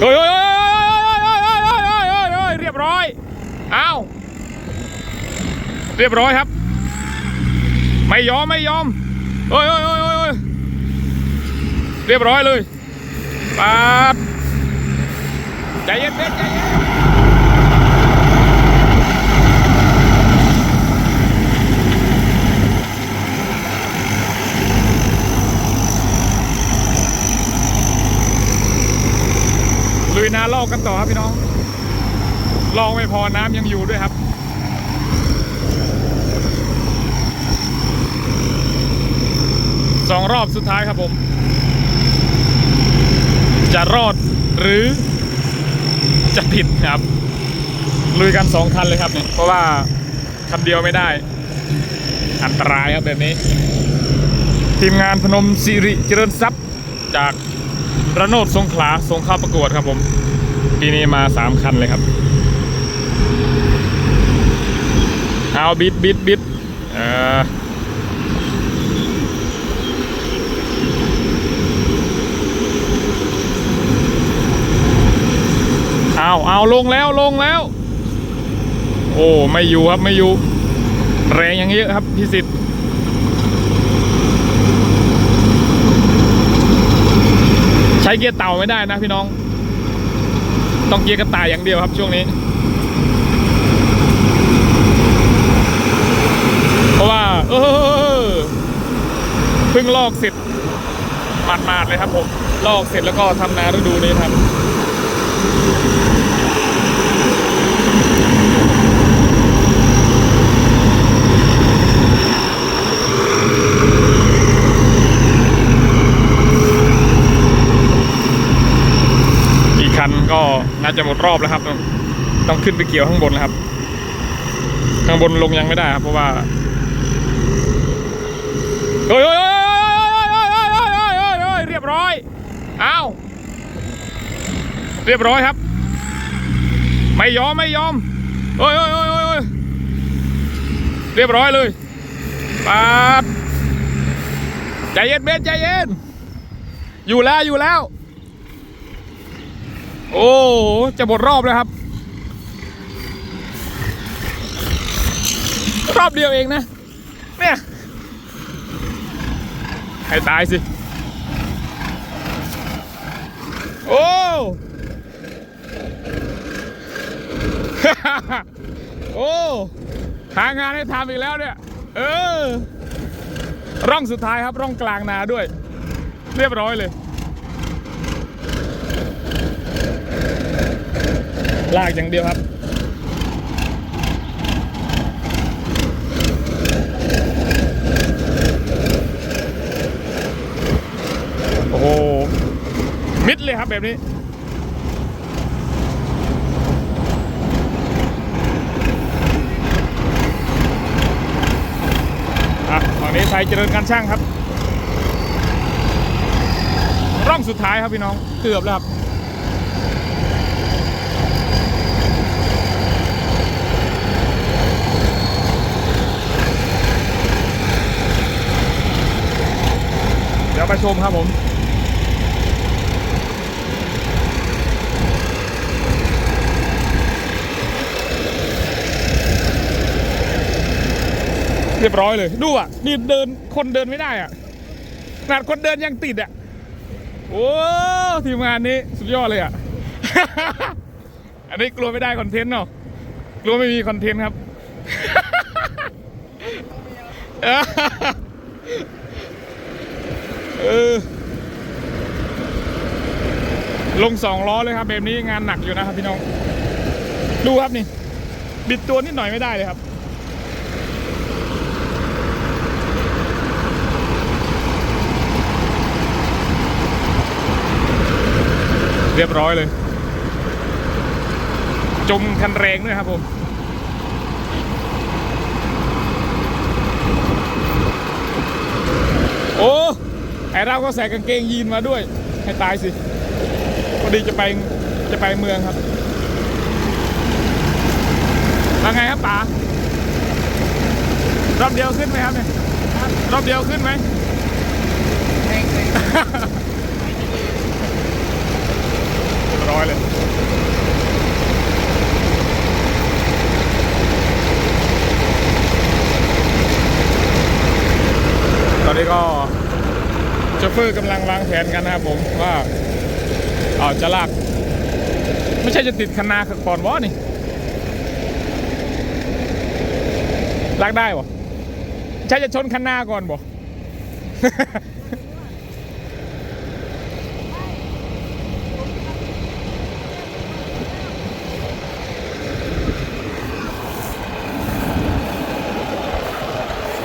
โอ้ยโอ้ยโอ้ยโอ้ยโอ้ยเรียบร้อยอ้าวเรียบร้อยครับ ไม่ยอมไม่ยอมโอ้ยโอ้ยโอ้ยโอ้ยเรียบร้อยเลยปั๊ใจเย็นใจเย็น ครับพี่น้อง ลองไม่พอน้ำยังอยู่ด้วยครับสองรอบสุดท้ายครับผม จะรอดหรือจะผิดครับ ลุยกันสองคันเลยครับเนี่ยเพราะว่าคันเดียวไม่ได้ อันตรายครับแบบนี้ ทีมงานพนมสิริเจริญทรัพย์จากระโนดสงขลาส่งเข้าประกวดครับผม ปีนี้มาสามคันเลยครับ เอาบิดบิดบิดเออเอาเอาลงแล้วลงแล้ว โอ้ ไม่อยู่ครับไม่อยู่ แรงอย่างเยอะครับพี่สิทธิ์ใช้เกียร์เต่าไม่ได้นะพี่น้อง ต้องเกียร์กระต่ายอย่างเดียวครับช่วงนี้ เพราะว่า เออเพิ่งลอกเสร็จหมาดๆเลยครับผม ลอกเสร็จแล้วก็ทำนาฤดูนี้ครับาจะหมดรอบแล้วครับ ต้องขึ้นไปเกี่ยวข้างบนแล้วครับ ข้างบนลงยังไม่ได้ครับ เพราะว่าเฮ้ยเรียบร้อยอ้าวเรียบร้อยครับ ไม่ยอมไม่ยอมเฮ้ยเฮ้ยเฮ้ยเฮ้ยเรียบร้อยเลยปาดใจเย็นเบสใจเย็นอยู่แล้วอยู่แล้ว โอ้ จะหมดรอบแล้วครับ รอบเดียวเองนะ เนี่ย ให้ตายสิ โอ้โอ้หางานให้ทำอีกแล้วเนี่ย เออ ร่องสุดท้ายครับร่องกลางนาด้วย เรียบร้อยเลย ลากอย่างเดียวครับ โอ้โห มิดเลยครับแบบนี้อะฝั่งนี้ไทยเจริญการช่างครับ ร่องสุดท้ายครับพี่น้อง เกือบแล้วครับ เดี๋ยวไปชมครับผมเรียบร้อยเลย ดูอะ นี่เดินคนเดินไม่ได้อะขนาดคนเดินยังติดอะ โอ้ทีมงานนี้สุดยอดเลยอะ อันนี้กลัวไม่ได้คอนเทนต์เนาะกลัวไม่มีคอนเทนต์ครับ เออ ลงสองล้อเลยครับแบบนี้งานหนักอยู่นะครับพี่น้อง ดูครับนี่ บิดตัวนิดหน่อยไม่ได้เลยครับเรียบร้อยเลย จมคันแรงด้วยครับผม โอ้ อ้เราก็ใส่กางเกงยีนมาด้วย ให้ตายสิ พอดีจะไปจะไปเมืองครับเป็นไงครับป๋ารอบเดียวขึ้นไหมครับเนี่ยรอบเดียวขึ้นไหมร้อยเลยตอนนี้ก็ เลยฟอร์กำลังวางแผนกันนะครับผมว่าเอาจะลาก ไม่ใช่จะติดคันนาก่อนวะนี่ลากได้บ่ใช่จะชนคันนาก่อนบ่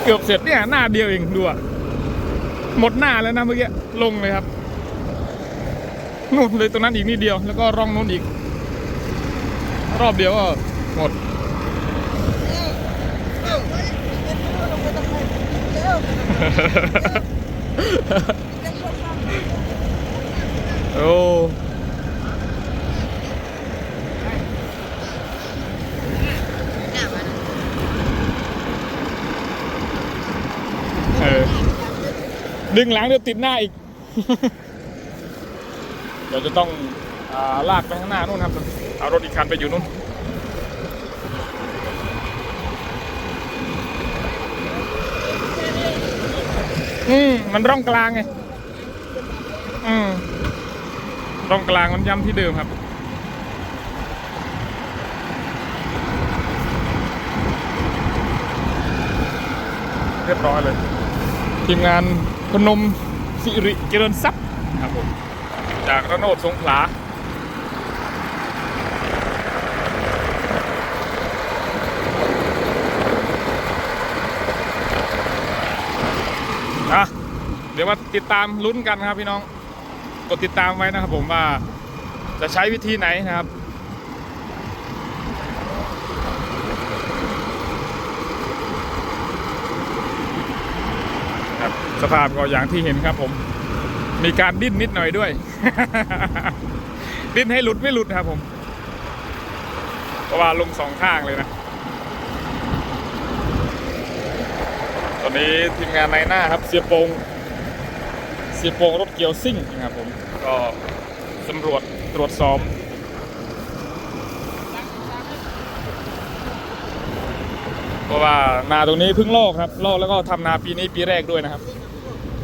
เกือบเสร็จเนี่ยหน้าเดียวเองดูอะ หมดหน้าแล้วนะเมื่อกี้ลงเลยครับนู่นเลยตรงนั้นอีกนิดเดียว แล้วก็ร่องนู้นอีก รอบเดียวก็หมดโอ้ ดึงหลังเดี๋ยวติดหน้าอีก เดี๋ยวจะต้องอาลากไปข้างหน้านู่นครับ เอารถอีกคันไปอยู่นู่น อืมมันร่องกลางไง อืมร่องกลางมันย้ำที่เดิมครับเรียบร้อยเลย ทีมงานพนมสิริเจริญทรัพย์ครับผมจากระโนดสงขลาอะเดี๋ยวมาติดตามลุ้นกันครับพี่น้อง กดติดตามไว้นะครับผมว่าจะใช้วิธีไหนนะครับ ครับ สภาพก็อย่างที่เห็นครับผม มีการดิ้นนิดหน่อยด้วย ดิ้นให้หลุดไม่หลุดครับผมเพราะว่าลงสองข้างเลยนะ ตอนนี้ทีมงานในหน้าครับ เสียโปงเสียโปงรถเกียวซิ่งนะครับผม ก็สำรวจตรวจสอบเพราะว่านาตรงนี้เพิ่งลอกครับลอกแล้วก็ทำนาปีนี้ปีแรกด้วยนะครับ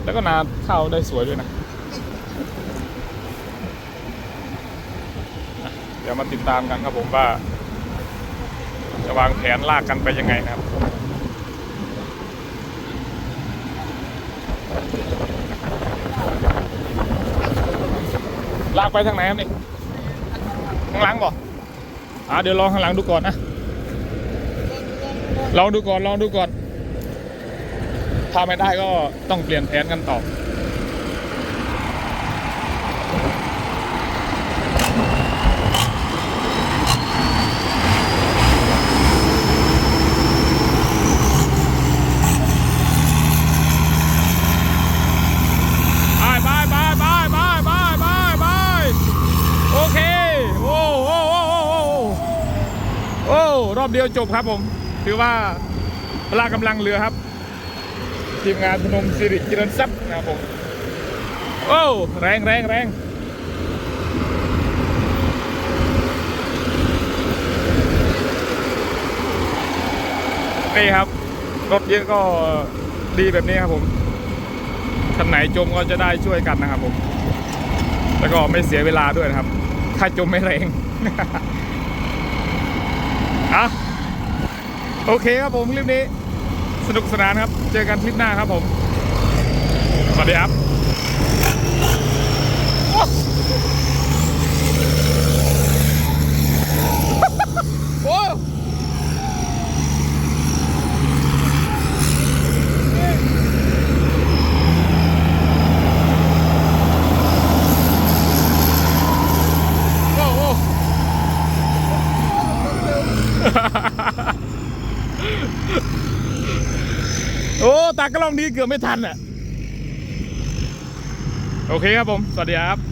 แล้วก็นาข้าวได้สวยด้วยนะ เดี๋ยวมาติดตามกันครับผมว่า จะวางแผนลากกันไปยังไงนะครับลากไปทางไหนครับนี่ข้างหลังบ่อ่าเดี๋ยวลองข้างหลังดูก่อนนะลองดูก่อนลองดูก่อน ถ้าไม่ได้ก็ต้องเปลี่ยนแผนกันต่อรอบเดียวจบครับผม ถือว่าพลากำลังเรือครับ ทีมงานพนมสิริเจริญทรัพย์นะครับผมโอ้แรงแรงแรงนี่ครับ รถเยอะก็ดีแบบนี้ครับผมคันไหนจมก็จะได้ช่วยกันนะครับผม แล้วก็ไม่เสียเวลาด้วยนะครับ ถ้าจมไม่แรงอะโอเคครับผมคลิปนี้ สนุกสนานครับ เจอกันคลิปหน้าครับผม สวัสดีครับโอ้โอ้โอ้ โอ้ ตากล้องดีเกือบไม่ทันอะ โอเคครับผม สวัสดีครับ